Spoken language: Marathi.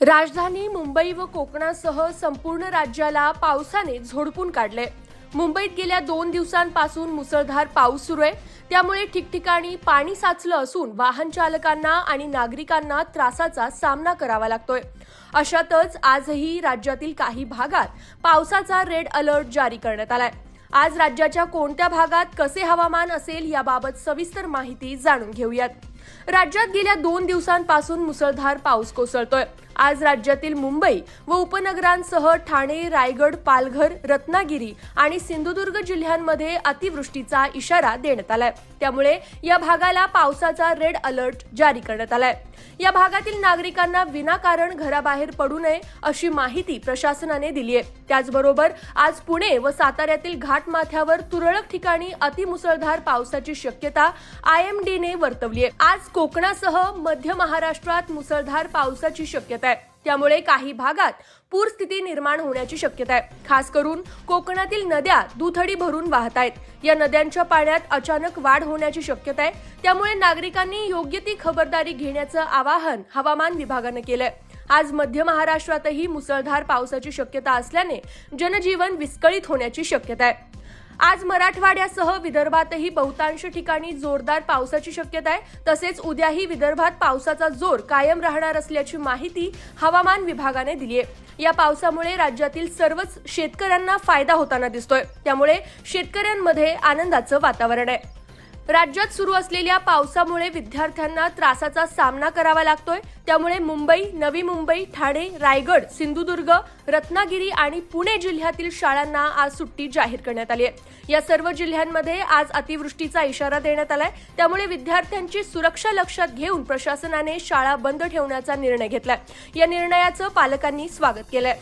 राजधानी मुंबई व कोकणासह संपूर्ण राज्याला पावसाने झोडपून काढले. मुंबईत गेल्या दोन दिवसांपासून मुसळधार पाऊस सुरू आहे. त्यामुळे ठिकठिकाणी पाणी साचलं असून वाहन चालकांना आणि नागरिकांना त्रासाचा सामना करावा लागतोय. अशातच आजही राज्यातील काही भागात पावसाचा रेड अलर्ट जारी करण्यात आलाय. आज राज्याच्या कोणत्या भागात कसे हवामान असेल याबाबत सविस्तर माहिती जाणून घेऊयात. राज्यात गेल्या दोन दिवसांपासून मुसळधार पाऊस कोसळतोय. आज राज्यातील मुंबई व उपनगरांसह ठाणे रायगड पालघर रत्नागिरी आणि सिंधुदुर्ग जिल्ह्यांमध्ये अतिवृष्टीचा इशारा देण्यात आलाय. त्यामुळे या भागाला पावसाचा रेड अलर्ट जारी करण्यात आलाय. या भागातील नागरिकांना विनाकारण घराबाहेर पडू नये अशी माहिती प्रशासनाने दिली आहे. त्याचबरोबर आज पुणे व साताऱ्यातील घाटमाथ्यावर तुरळक ठिकाणी अतिमुसळधार पावसाची शक्यता आय एम डीने वर्तवली आहे. आज कोकणासह मध्य महाराष्ट्रात मुसळधार पावसाची शक्यता त्यामुळे काही भागात पूरस्थिती निर्माण होण्याची शक्यता आहे. खास करून कोकणातील नद्या दुथडी भरून वाहत आहेत या नद्यांच्या पाण्यात अचानक वाढ होण्याची शक्यता आहे. त्यामुळे नागरिकांनी योग्य ती खबरदारी घेण्याचं आवाहन हवामान विभागानं केलंय. आज मध्य महाराष्ट्रातही मुसळधार पावसाची शक्यता असल्याने जनजीवन विस्कळीत होण्याची शक्यता आहे. आज मराठवाड्यासह विदर्भातही बहुतांश ठिकाणी जोरदार पावसाची शक्यता आहे. तसेच उद्याही विदर्भात पावसाचा जोर कायम राहणार असल्याची माहिती हवामान विभागाने दिली आहे. या पावसामुळे राज्यातील सर्वच शेतकऱ्यांना फायदा होताना दिसतोय. त्यामुळे शेतकऱ्यांमध्ये आनंदाचं वातावरण आहे. राज्यात सुरू असलेल्या पावसामुळे विद्यार्थ्यांना त्रासाचा सामना करावा लागतोय. त्यामुळे मुंबई नवी मुंबई ठाणे रायगड सिंधुदुर्ग रत्नागिरी आणि पुणे जिल्ह्यातील शाळांना आज सुट्टी जाहीर करण्यात आली आहे. या सर्व जिल्ह्यांमध्ये आज अतिवृष्टीचा इशारा देण्यात आलाय. त्यामुळे विद्यार्थ्यांची सुरक्षा लक्षात घेऊन प्रशासनाने शाळा बंद ठेवण्याचा निर्णय घेतलाय. या निर्णयाचं पालकांनी स्वागत केलंय.